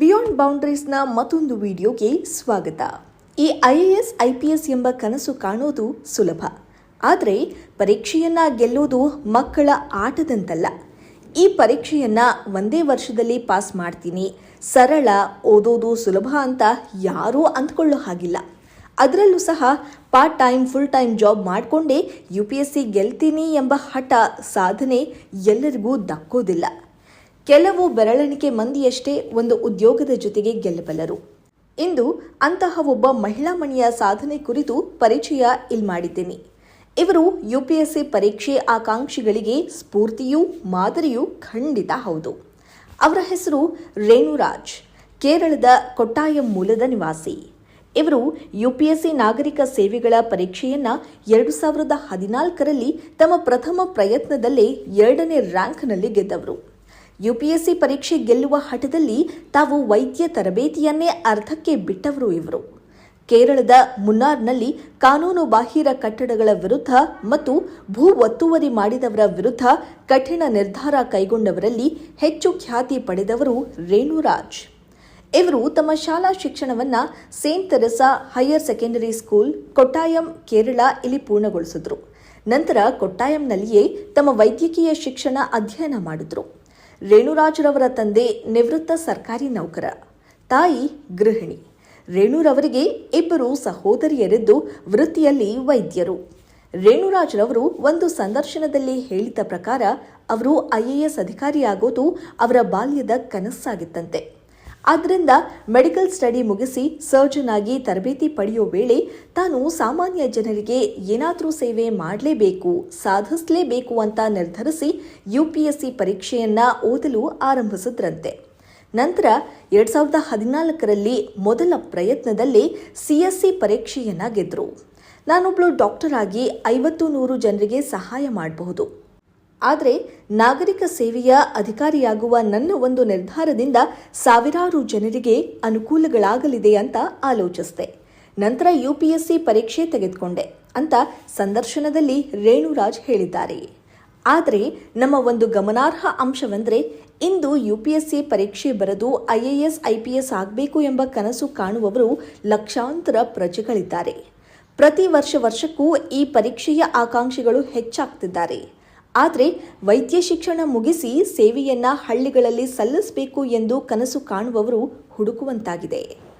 Beyond ಬೌಂಡ್ರೀಸ್ನ ಮತ್ತೊಂದು ವಿಡಿಯೋಗೆ ಸ್ವಾಗತ. ಈ I A S, I P S ಎಂಬ ಕನಸು ಕಾಣೋದು ಸುಲಭ. ಆದರೆ ಪರೀಕ್ಷೆಯನ್ನ ಗೆಲ್ಲೋದು ಮಕ್ಕಳ ಆಟದಂತಲ್ಲ. ಈ ಪರೀಕ್ಷೆಯನ್ನ ಒಂದೇ ವರ್ಷದಲ್ಲಿ ಪಾಸ್ ಮಾಡ್ತೀನಿ. ಸರಳ, ಓದೋದು ಸುಲಭ ಅಂತ ಯಾರೂ ಅಂದ್ಕೊಳ್ಳೋ ಹಾಗಿಲ್ಲ. ಅದರಲ್ಲೂ ಸಹ part time, full time job ಮಾಡಿಕೊಂಡೇ ಯು ಪಿ ಎಸ್ ಸಿ ಗೆಲ್ತೀನಿ ಎಂಬ ಹಠ ಸಾಧನೆ ಎಲ್ಲರಿಗೂ ದಕ್ಕೋದಿಲ್ಲ. ಕೆಲವು ಬೆರಳೆಣಿಕೆ ಮಂದಿಯಷ್ಟೇ ಒಂದು ಉದ್ಯೋಗದ ಜೊತೆಗೆ ಗೆಲ್ಲಬಲ್ಲರು. ಇಂದು ಅಂತಹ ಒಬ್ಬ ಮಹಿಳಾ ಮಣಿಯ ಸಾಧನೆ ಕುರಿತು ಪರಿಚಯ ಇಲ್ಲಿ ಮಾಡಿದ್ದೇನೆ. ಇವರು ಯು ಪರೀಕ್ಷೆ ಆಕಾಂಕ್ಷಿಗಳಿಗೆ ಸ್ಫೂರ್ತಿಯೂ ಮಾದರಿಯೂ ಖಂಡಿತ ಹೌದು. ಅವರ ಹೆಸರು ರೇಣುರಾಜ್, ಕೇರಳದ ಕೊಟ್ಟಾಯಂ ಮೂಲದ ನಿವಾಸಿ. ಇವರು ಯುಪಿಎಸ್ಸಿ ನಾಗರಿಕ ಸೇವೆಗಳ ಪರೀಕ್ಷೆಯನ್ನು ಎರಡು ಸಾವಿರದ ಹದಿನಾಲ್ಕರಲ್ಲಿ ತಮ್ಮ ಪ್ರಥಮ ಪ್ರಯತ್ನದಲ್ಲೇ ಎರಡನೇ ರ್ಯಾಂಕ್ನಲ್ಲಿ ಗೆದ್ದವರು. ಯುಪಿಎಸ್ಸಿ ಪರೀಕ್ಷೆ ಗೆಲ್ಲುವ ಹಠದಲ್ಲಿ ತಾವು ವೈದ್ಯ ತರಬೇತಿಯನ್ನೇ ಅರ್ಧಕ್ಕೆ ಬಿಟ್ಟವರು ಇವರು. ಕೇರಳದ ಮುನ್ನಾರ್ನಲ್ಲಿ ಕಾನೂನು ಬಾಹಿರ ಕಟ್ಟಡಗಳ ವಿರುದ್ಧ ಮತ್ತು ಭೂ ಒತ್ತುವರಿ ಮಾಡಿದವರ ವಿರುದ್ಧ ಕಠಿಣ ನಿರ್ಧಾರ ಕೈಗೊಂಡವರಲ್ಲಿ ಹೆಚ್ಚು ಖ್ಯಾತಿ ಪಡೆದವರು ರೇಣುರಾಜ್. ಇವರು ತಮ್ಮ ಶಾಲಾ ಶಿಕ್ಷಣವನ್ನು saint Teresa higher secondary school, Kottayam, Kerala ಇಲ್ಲಿ ಪೂರ್ಣಗೊಳಿಸಿದ್ರು. ನಂತರ ಕೊಟ್ಟಾಯಂನಲ್ಲಿಯೇ ತಮ್ಮ ವೈದ್ಯಕೀಯ ಶಿಕ್ಷಣ ಅಧ್ಯಯನ ಮಾಡಿದ್ರು. ರೇಣುರಾಜ್ರವರ ತಂದೆ ನಿವೃತ್ತ ಸರ್ಕಾರಿ ನೌಕರ. ತಾಯಿ ಗೃಹಿಣಿ. ರೇಣುರವರಿಗೆ ಇಬ್ಬರು ಸಹೋದರಿಯರಿದ್ದು ವೃತ್ತಿಯಲ್ಲಿ ವೈದ್ಯರು. ರೇಣುರಾಜ್ರವರು ಒಂದು ಸಂದರ್ಶನದಲ್ಲಿ ಹೇಳಿದ ಪ್ರಕಾರ, ಅವರು ಐಎಎಸ್ ಅಧಿಕಾರಿಯಾಗೋದು ಅವರ ಬಾಲ್ಯದ ಕನಸಾಗಿತ್ತಂತೆ. ಆದ್ದರಿಂದ ಮೆಡಿಕಲ್ ಸ್ಟಡಿ ಮುಗಿಸಿ ಸರ್ಜನ್ ಆಗಿ ತರಬೇತಿ ಪಡೆಯೋ ವೇಳೆ ತಾನು ಸಾಮಾನ್ಯ ಜನರಿಗೆ ಏನಾದರೂ ಸೇವೆ ಮಾಡಲೇಬೇಕು, ಸಾಧಿಸಲೇಬೇಕು ಅಂತ ನಿರ್ಧರಿಸಿ ಯುಪಿಎಸ್ಸಿ ಪರೀಕ್ಷೆಯನ್ನ ಓದಲು ಆರಂಭಿಸಿದ್ರಂತೆ. ನಂತರ ಎರಡ್ ಸಾವಿರದ ಹದಿನಾಲ್ಕರಲ್ಲಿ ಮೊದಲ ಪ್ರಯತ್ನದಲ್ಲಿ ಸಿ ಪರೀಕ್ಷೆಯನ್ನ ಗೆದ್ರು. ನಾನೊಬ್ಳು ಡಾಕ್ಟರ್ ಆಗಿ ಐವತ್ತು ನೂರು ಜನರಿಗೆ ಸಹಾಯ ಮಾಡಬಹುದು. ಆದರೆ ನಾಗರಿಕ ಸೇವೆಯ ಅಧಿಕಾರಿಯಾಗುವ ನನ್ನ ಒಂದು ನಿರ್ಧಾರದಿಂದ ಸಾವಿರಾರು ಜನರಿಗೆ ಅನುಕೂಲಗಳಾಗಲಿದೆ ಅಂತ ಆಲೋಚಿಸಿದೆ. ನಂತರ ಯುಪಿಎಸ್ಸಿ ಪರೀಕ್ಷೆ ತೆಗೆದುಕೊಂಡೆ ಅಂತ ಸಂದರ್ಶನದಲ್ಲಿ ರೇಣುರಾಜ್ ಹೇಳಿದ್ದಾರೆ. ಆದರೆ ನಮ್ಮ ಒಂದು ಗಮನಾರ್ಹ ಅಂಶವೆಂದರೆ ಇಂದು ಯುಪಿಎಸ್ಸಿ ಪರೀಕ್ಷೆ ಬರೆದು ಐಎಎಸ್ ಐಪಿಎಸ್ ಆಗಬೇಕು ಎಂಬ ಕನಸು ಕಾಣುವವರು ಲಕ್ಷಾಂತರ ಪ್ರಜೆಗಳಿದ್ದಾರೆ. ಪ್ರತಿ ವರ್ಷ ವರ್ಷಕ್ಕೂ ಈ ಪರೀಕ್ಷೆಯ ಆಕಾಂಕ್ಷಿಗಳು ಹೆಚ್ಚಾಗ್ತಿದ್ದಾರೆ. ಆದರೆ ವೈದ್ಯ ಶಿಕ್ಷಣ ಮುಗಿಸಿ ಸೇವೆಯನ್ನ ಹಳ್ಳಿಗಳಲ್ಲಿ ಸಲ್ಲಿಸಬೇಕು ಎಂದು ಕನಸು ಕಾಣುವವರು ಹುಡುಕುವಂತಾಗಿದೆ.